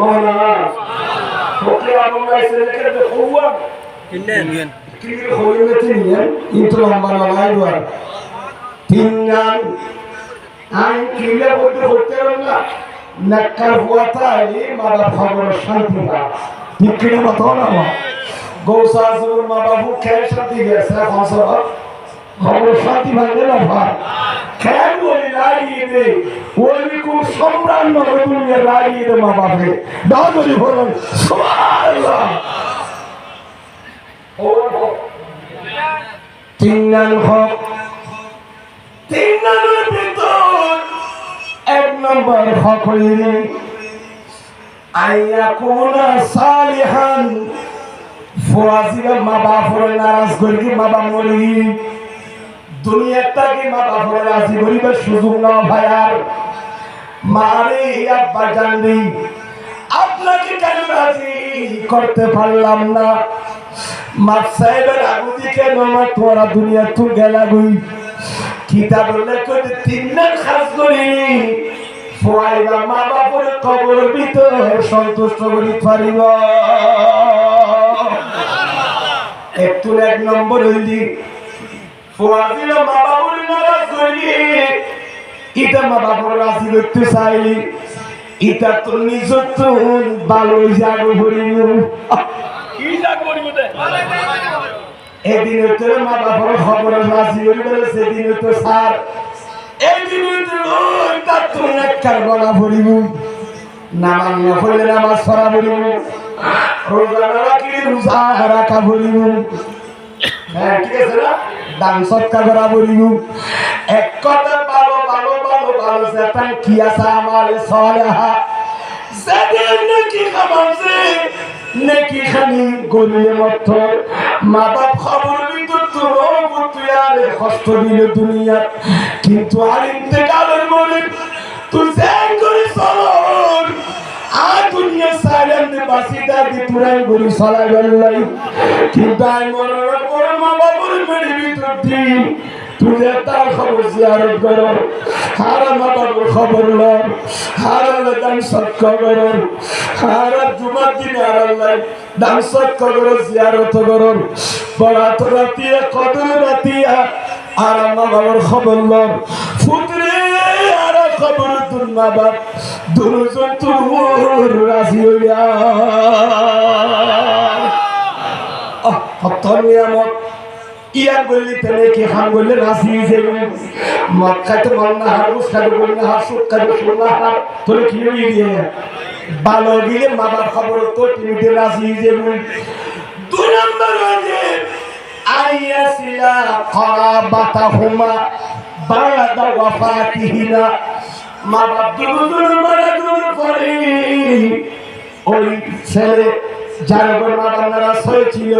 মহারাজ ওকে আমরা এসে রেখে দে হওয়া কি হইলে তিনিয়ে কিন্তু লম্বা লড়াই দুয়ার তিন গান আমি কিলে বলতে করতে না নাক্কার হুয়াতা আইলি মারা খবর শান্তি না ভাই খেয়ে বলি লাগিয়ে দে ওই খুব সম্রাট নয় তুমি লাগিয়ে দে মা বাপে। যদি বলুন, সুবহানাল্লাহ। তিন গান হক। তিন গানের ভিতর এক নম্বর হক হইলি আইয়া সালিহান মা বাপরে নারাজ করি মা বাপ মরি দুনিয়াটাকে মা বাপরে রাজি করিবার সুযোগ না ভাই আর। মারে আব্বা জানবি আপনাকে কেন রাজি করতে পারলাম না? মাপ সাহেবের আগুদি কেন আমার তোরা দুনিয়া তু গেলা গুই? কিতাব লেখে তিন দিন খাস করি। ফুয়াইবা মা বাপর কবর ভিতর সন্তুষ্ট করি পারিব একটু এক নম্বর হইলি ফুয়াজিরা মা নারাজ করি ইটা মা রাজি করতে চাইলি ইটা তো নিজ তো ভালো জাগো করিব। এদিন হইতে মা বাবার খবর রাজি হয়ে গেলে সেদিন হইতে সার এদিন তার তুমি একটার ভরিব। নামাজ না পড়লে নামাজ পড়া ভরিব রোজা না রাখলে রোজা রাখা ভরিব। হ্যাঁ ঠিক আছে না? দান সৎকার করা ভরিব এক কথা ভালো ভালো ভালো ভালো সেটা কি আছে আমার সলেহা সেদিন নাকি খামাছে নাকি খানি গলিয়ে মত মা বাপ খবর কষ্ট দিলে দুনিয়া কিন্তু আর ইন্তেকালের মনে তুই সাইলেন্ট বাসি দাদি তুরাই গরি চলাই গেলাই কিন্তু আমি মনে করে মা বাবার মেরে ভিতর দিন। তুই তার খবর জিয়ারত কর, হারা মা বাবার খবর লর হারা দান সৎক কর, হারা জুমার দিন হারাল্লাই দান সৎক কর, জিয়ারত কর। বরাত রাতিয়া, কদর রাতিয়া আর মা বাবার খবর লর মা বাপ দুজন তুর রাজি হইয়া। ইয়ার বললি তেলে কি খান বললে রাজি যাবে মদ খাইতে হার, উস খাইতে হার সুখ খাইতে হার। তোরে কি হই দিয়ে দিলে মা বাপ খবর তো তুমি দিয়ে রাজি যাবে দুই নম্বর হচ্ছে আইয়াসিলা করাবাতা হুমা বায়াদা ওয়াফাতিহিনা। মা বাপ দুজন মারা দুজন পরে ওই ছেলে যার উপর মা বাবারা হয়েছিল,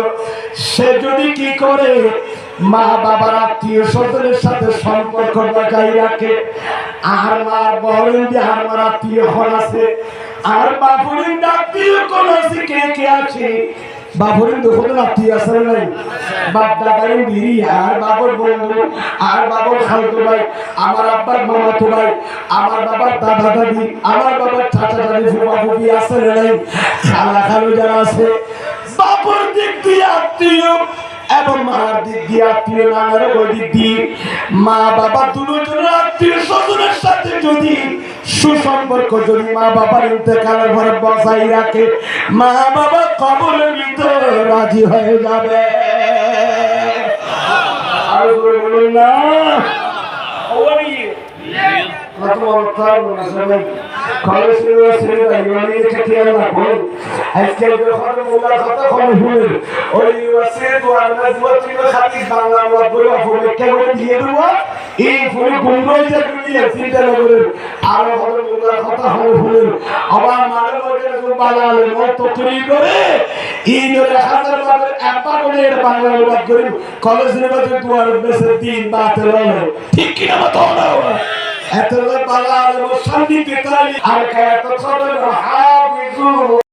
সে যদি কি করে, মা বাবার আত্মীয় স্বজনের সাথে সম্পর্ক বজায় রাখে। আর মার বহরেন যে আর মার আত্মীয় হল আছে। আর বাপুরের আত্মীয় কোন আছে, কে কে আছে? বাবুরের দোকানের আত্মীয় আছে না নাই। বাপ দাদারের বিড়ি আর বাবর বন্ধু, আর বাবর খালতো ভাই, আমার আব্বার মামাতো ভাই, আমার বাবার দাদা দাদি, আমার বাবার চাচা দাদি ফুপা ফুপি না নাই? খালা খালু যারা আছে বাবর দিক দিয়ে আত্মীয় এবং মার দিক দিয়ে আত্মীয়, নানার ওই দিক। দিয়ে মা বাবা দুজনের আত্মীয় স্বজনের সাথে যদি সুসম্পর্ক যদি মা বাবার ইন্তেকালের ঘরে বসাই রাখে, মা বাবা কবল রাজি হয়ে যাবে। না। কলেজ ইউনিভার্সিটি ইউনিভার্সিটি আজকে যখন মোলা কথা কম ওই ইউনিভার্সিটি তো আমরা দুটি খালি বাংলা করে আর হলো মোলা কথা কম শুনে, আবার মানে বাংলা মত তৈরি করে, এই নরে হাজার বারের একবার বলে বাংলা ওয়ার্ড করে কলেজ ইউনিভার্সিটি দুয়ার বেসে দিন বাতে ঠিক কি না তো না? এত বালা শান্তি পেতালি আর এত ছোট হাফিজু